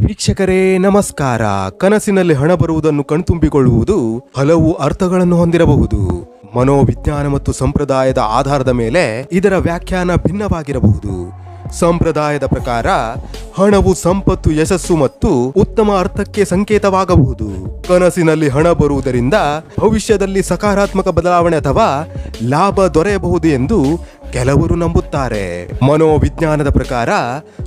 ವೀಕ್ಷಕರೇ, ನಮಸ್ಕಾರ. ಕನಸಿನಲ್ಲಿ ಹಣ ಬರುವುದನ್ನು ಕಣ್ತುಂಬಿಕೊಳ್ಳುವುದು ಹಲವು ಅರ್ಥಗಳನ್ನು ಹೊಂದಿರಬಹುದು. ಮನೋವಿಜ್ಞಾನ ಮತ್ತು ಸಂಪ್ರದಾಯದ ಆಧಾರದ ಮೇಲೆ ಇದರ ವ್ಯಾಖ್ಯಾನ ಭಿನ್ನವಾಗಿರಬಹುದು. ಸಂಪ್ರದಾಯದ ಪ್ರಕಾರ, ಹಣವು ಸಂಪತ್ತು, ಯಶಸ್ಸು ಮತ್ತು ಉತ್ತಮ ಅರ್ಥಕ್ಕೆ ಸಂಕೇತವಾಗಬಹುದು. ಕನಸಿನಲ್ಲಿ ಹಣ ಬರುವುದರಿಂದ ಭವಿಷ್ಯದಲ್ಲಿ ಸಕಾರಾತ್ಮಕ ಬದಲಾವಣೆ ಅಥವಾ ಲಾಭ ದೊರೆಯಬಹುದು ಎಂದು ಕೆಲವರು ನಂಬುತ್ತಾರೆ. ಮನೋವಿಜ್ಞಾನದ ಪ್ರಕಾರ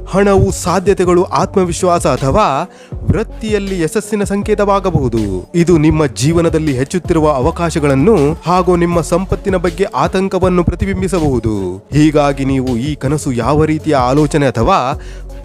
ಹಣವು ಸಾಧ್ಯತೆಗಳು, ಆತ್ಮವಿಶ್ವಾಸ ಅಥವಾ ವೃತ್ತಿಯಲ್ಲಿ ಯಶಸ್ಸಿನ ಸಂಕೇತವಾಗಬಹುದು. ಇದು ನಿಮ್ಮ ಜೀವನದಲ್ಲಿ ಹೆಚ್ಚುತ್ತಿರುವ ಅವಕಾಶಗಳನ್ನು ಹಾಗೂ ನಿಮ್ಮ ಸಂಪತ್ತಿನ ಬಗ್ಗೆ ಆತಂಕವನ್ನು ಪ್ರತಿಬಿಂಬಿಸಬಹುದು. ಹೀಗಾಗಿ ನೀವು ಈ ಕನಸು ಯಾವ ರೀತಿಯ ಆಲೋಚನೆ ಅಥವಾ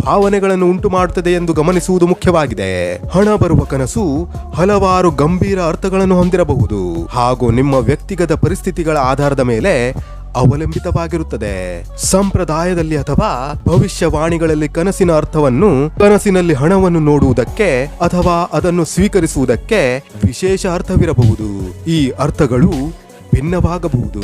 ಭಾವನೆಗಳನ್ನು ಉಂಟು ಮಾಡುತ್ತದೆ ಎಂದು ಗಮನಿಸುವುದು ಮುಖ್ಯವಾಗಿದೆ. ಹಣ ಬರುವ ಕನಸು ಹಲವಾರು ಗಂಭೀರ ಅರ್ಥಗಳನ್ನು ಹೊಂದಿರಬಹುದು. ಹಾಗೂ ನಿಮ್ಮ ವ್ಯಕ್ತಿಗತ ಪರಿಸ್ಥಿತಿಗಳ ಆಧಾರದ ಮೇಲೆ ಅವಲಂಬಿತವಾಗಿರುತ್ತದೆ. ಸಂಪ್ರದಾಯದಲ್ಲಿ ಅಥವಾ ಭವಿಷ್ಯವಾಣಿಗಳಲ್ಲಿ ಕನಸಿನ ಅರ್ಥವನ್ನು ಕನಸಿನಲ್ಲಿ ಹಣವನ್ನು ನೋಡುವುದಕ್ಕೆ ಅಥವಾ ಅದನ್ನು ಸ್ವೀಕರಿಸುವುದಕ್ಕೆ ವಿಶೇಷ ಅರ್ಥವಿರಬಹುದು. ಈ ಅರ್ಥಗಳು ಭಿನ್ನವಾಗಬಹುದು.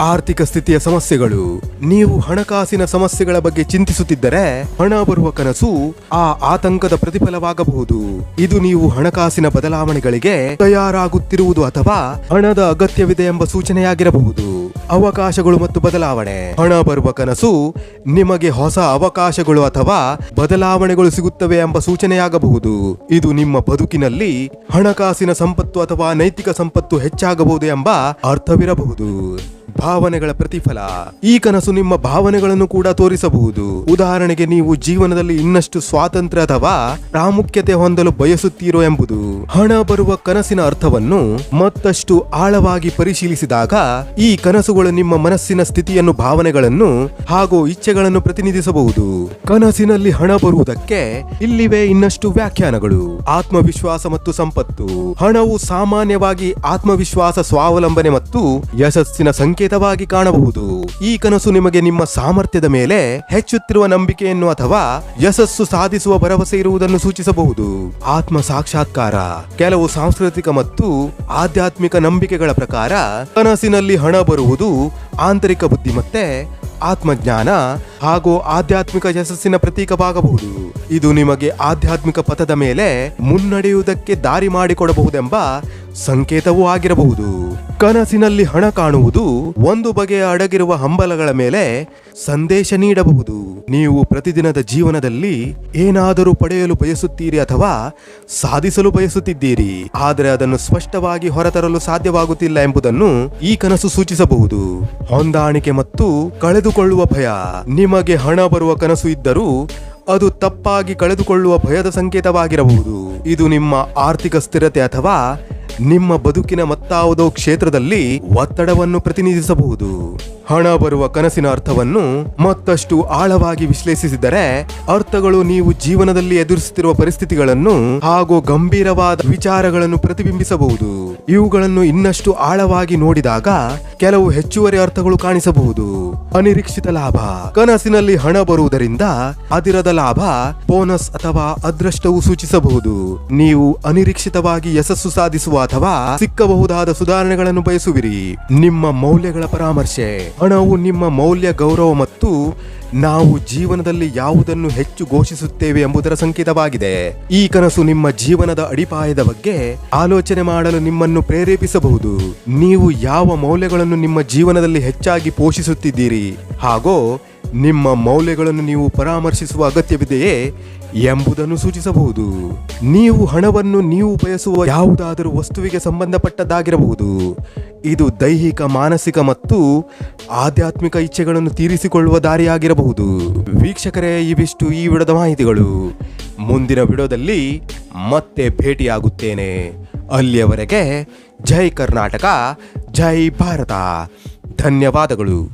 ಆರ್ಥಿಕ ಸ್ಥಿತಿಯ ಸಮಸ್ಯೆಗಳು. ನೀವು ಹಣಕಾಸಿನ ಸಮಸ್ಯೆಗಳ ಬಗ್ಗೆ ಚಿಂತಿಸುತ್ತಿದ್ದರೆ ಹಣ ಬರುವ ಕನಸು ಆ ಆತಂಕದ ಪ್ರತಿಫಲವಾಗಬಹುದು. ಇದು ನೀವು ಹಣಕಾಸಿನ ಬದಲಾವಣೆಗಳಿಗೆ ತಯಾರಾಗುತ್ತಿರುವುದು ಅಥವಾ ಹಣದ ಅಗತ್ಯವಿದೆ ಎಂಬ ಸೂಚನೆಯಾಗಿರಬಹುದು. ಅವಕಾಶಗಳು ಮತ್ತು ಬದಲಾವಣೆ. ಹಣ ಬರುವ ಕನಸು ನಿಮಗೆ ಹೊಸ ಅವಕಾಶಗಳು ಅಥವಾ ಬದಲಾವಣೆಗಳು ಸಿಗುತ್ತವೆ ಎಂಬ ಸೂಚನೆಯಾಗಬಹುದು. ಇದು ನಿಮ್ಮ ಬದುಕಿನಲ್ಲಿ ಹಣಕಾಸಿನ ಸಂಪತ್ತು ಅಥವಾ ನೈತಿಕ ಸಂಪತ್ತು ಹೆಚ್ಚಾಗಬಹುದು ಎಂಬ ಅರ್ಥವಿರಬಹುದು. ಭಾವನೆಗಳ ಪ್ರತಿಫಲ. ಈ ಕನಸು ನಿಮ್ಮ ಭಾವನೆಗಳನ್ನು ಕೂಡ ತೋರಿಸಬಹುದು. ಉದಾಹರಣೆಗೆ ನೀವು ಜೀವನದಲ್ಲಿ ಇನ್ನಷ್ಟು ಸ್ವಾತಂತ್ರ್ಯ ಅಥವಾ ಪ್ರಾಮುಖ್ಯತೆ ಹೊಂದಲು ಬಯಸುತ್ತೀರೋ ಎಂಬುದು. ಹಣ ಬರುವ ಕನಸಿನ ಅರ್ಥವನ್ನು ಮತ್ತಷ್ಟು ಆಳವಾಗಿ ಪರಿಶೀಲಿಸಿದಾಗ ಈ ಕನಸುಗಳು ನಿಮ್ಮ ಮನಸ್ಸಿನ ಸ್ಥಿತಿಯನ್ನು, ಭಾವನೆಗಳನ್ನು ಹಾಗೂ ಇಚ್ಛೆಗಳನ್ನು ಪ್ರತಿನಿಧಿಸಬಹುದು. ಕನಸಿನಲ್ಲಿ ಹಣ ಬರುವುದಕ್ಕೆ ಇಲ್ಲಿವೆ ಇನ್ನಷ್ಟು ವ್ಯಾಖ್ಯಾನಗಳು. ಆತ್ಮವಿಶ್ವಾಸ ಮತ್ತು ಸಂಪತ್ತು. ಹಣವು ಸಾಮಾನ್ಯವಾಗಿ ಆತ್ಮವಿಶ್ವಾಸ, ಸ್ವಾವಲಂಬನೆ ಮತ್ತು ಯಶಸ್ಸಿನ ಸಂಕೇತವಾಗಿ ಕಾಣಬಹುದು. ಈ ಕನಸು ನಿಮಗೆ ನಿಮ್ಮ ಸಾಮರ್ಥ್ಯದ ಮೇಲೆ ಹೆಚ್ಚುತ್ತಿರುವ ನಂಬಿಕೆಯನ್ನು ಅಥವಾ ಯಶಸ್ಸು ಸಾಧಿಸುವ ಭರವಸೆ ಇರುವುದನ್ನು ಸೂಚಿಸಬಹುದು. ಆತ್ಮ ಸಾಕ್ಷಾತ್ಕಾರ, ಕೆಲವು ಸಾಂಸ್ಕೃತಿಕ ಮತ್ತು ಆಧ್ಯಾತ್ಮಿಕ ನಂಬಿಕೆಗಳ ಪ್ರಕಾರ ಕನಸಿನಲ್ಲಿ ಹಣ ಬರುವುದು ಆಂತರಿಕ ಬುದ್ಧಿಮತ್ತೆ, ಆತ್ಮಜ್ಞಾನ ಹಾಗೂ ಆಧ್ಯಾತ್ಮಿಕ ಯಶಸ್ಸಿನ ಪ್ರತೀಕವಾಗಬಹುದು. ಇದು ನಿಮಗೆ ಆಧ್ಯಾತ್ಮಿಕ ಪಥದ ಮೇಲೆ ಮುನ್ನಡೆಯುವುದಕ್ಕೆ ದಾರಿ ಮಾಡಿಕೊಡಬಹುದೆಂಬ ಸಂಕೇತವೂ ಆಗಿರಬಹುದು. ಕನಸಿನಲ್ಲಿ ಹಣ ಕಾಣುವುದು ಒಂದು ಬಗೆಯ ಅಡಗಿರುವ ಹಂಬಲಗಳ ಮೇಲೆ ಸಂದೇಶ ನೀಡಬಹುದು. ನೀವು ಪ್ರತಿದಿನದ ಜೀವನದಲ್ಲಿ ಏನಾದರೂ ಪಡೆಯಲು ಬಯಸುತ್ತೀರಿ ಅಥವಾ ಸಾಧಿಸಲು ಬಯಸುತ್ತಿದ್ದೀರಿ, ಆದರೆ ಅದನ್ನು ಸ್ಪಷ್ಟವಾಗಿ ಹೊರತರಲು ಸಾಧ್ಯವಾಗುತ್ತಿಲ್ಲ ಎಂಬುದನ್ನು ಈ ಕನಸು ಸೂಚಿಸಬಹುದು. ಹೊಂದಾಣಿಕೆ ಮತ್ತು ಕಳೆದುಕೊಳ್ಳುವ ಭಯ. ನಿಮಗೆ ಹಣ ಬರುವ ಕನಸು ಇದ್ದರೂ ಅದು ತಪ್ಪಾಗಿ ಕಳೆದುಕೊಳ್ಳುವ ಭಯದ ಸಂಕೇತವಾಗಿರಬಹುದು. ಇದು ನಿಮ್ಮ ಆರ್ಥಿಕ ಸ್ಥಿರತೆ ಅಥವಾ ನಿಮ್ಮ ಬದುಕಿನ ಮತ್ತಾವುದೋ ಕ್ಷೇತ್ರದಲ್ಲಿ ಒತ್ತಡವನ್ನು ಪ್ರತಿನಿಧಿಸಬಹುದು. ಹಣ ಬರುವ ಕನಸಿನ ಅರ್ಥವನ್ನು ಮತ್ತಷ್ಟು ಆಳವಾಗಿ ವಿಶ್ಲೇಷಿಸಿದರೆ ಅರ್ಥಗಳು ನೀವು ಜೀವನದಲ್ಲಿ ಎದುರಿಸುತ್ತಿರುವ ಪರಿಸ್ಥಿತಿಗಳನ್ನು ಹಾಗೂ ಗಂಭೀರವಾದ ವಿಚಾರಗಳನ್ನು ಪ್ರತಿಬಿಂಬಿಸಬಹುದು. ಇವುಗಳನ್ನು ಇನ್ನಷ್ಟು ಆಳವಾಗಿ ನೋಡಿದಾಗ ಕೆಲವು ಹೆಚ್ಚುವರಿ ಅರ್ಥಗಳು ಕಾಣಿಸಬಹುದು. ಅನಿರೀಕ್ಷಿತ ಲಾಭ. ಕನಸಿನಲ್ಲಿ ಹಣ ಬರುವುದರಿಂದ ಅದಿರದ ಲಾಭ, ಬೋನಸ್ ಅಥವಾ ಅದೃಷ್ಟವು ಸೂಚಿಸಬಹುದು. ನೀವು ಅನಿರೀಕ್ಷಿತವಾಗಿ ಯಶಸ್ಸು ಸಾಧಿಸುವ ಅಥವಾ ಸಿಕ್ಕಬಹುದಾದ ಸುಧಾರಣೆಗಳನ್ನು ಬಯಸುವಿರಿ. ನಿಮ್ಮ ಮೌಲ್ಯಗಳ ಪರಾಮರ್ಶೆ. ಹಣವು ನಿಮ್ಮ ಮೌಲ್ಯ, ಗೌರವ ಮತ್ತು ನಾವು ಜೀವನದಲ್ಲಿ ಯಾವುದನ್ನು ಹೆಚ್ಚು ಘೋಷಿಸುತ್ತೇವೆ ಎಂಬುದರ ಸಂಕೇತವಾಗಿದೆ. ಈ ಕನಸು ನಿಮ್ಮ ಜೀವನದ ಅಡಿಪಾಯದ ಬಗ್ಗೆ ಆಲೋಚನೆ ಮಾಡಲು ನಿಮ್ಮನ್ನು ಪ್ರೇರೇಪಿಸಬಹುದು. ನೀವು ಯಾವ ಮೌಲ್ಯಗಳನ್ನು ನಿಮ್ಮ ಜೀವನದಲ್ಲಿ ಹೆಚ್ಚಾಗಿ ಪೋಷಿಸುತ್ತಿದ್ದೀರಿ ಹಾಗೂ ನಿಮ್ಮ ಮೌಲ್ಯಗಳನ್ನು ನೀವು ಪರಾಮರ್ಶಿಸುವ ಅಗತ್ಯವಿದೆಯೇ ಎಂಬುದನ್ನು ಸೂಚಿಸಬಹುದು. ನೀವು ಹಣವನ್ನು ನೀವು ಬಯಸುವ ಯಾವುದಾದರೂ ವಸ್ತುವಿಗೆ ಸಂಬಂಧಪಟ್ಟದ್ದಾಗಿರಬಹುದು. ಇದು ದೈಹಿಕ, ಮಾನಸಿಕ ಮತ್ತು ಆಧ್ಯಾತ್ಮಿಕ ಇಚ್ಛೆಗಳನ್ನು ತೀರಿಸಿಕೊಳ್ಳುವ ದಾರಿಯಾಗಿರಬಹುದು. ವೀಕ್ಷಕರೇ, ಇವಿಷ್ಟು ಈ ವಿಡದ ಮಾಹಿತಿಗಳು. ಮುಂದಿನ ವಿಡೋದಲ್ಲಿ ಮತ್ತೆ ಭೇಟಿಯಾಗುತ್ತೇನೆ. ಅಲ್ಲಿಯವರೆಗೆ ಜೈ ಕರ್ನಾಟಕ, ಜೈ ಭಾರತ. ಧನ್ಯವಾದಗಳು.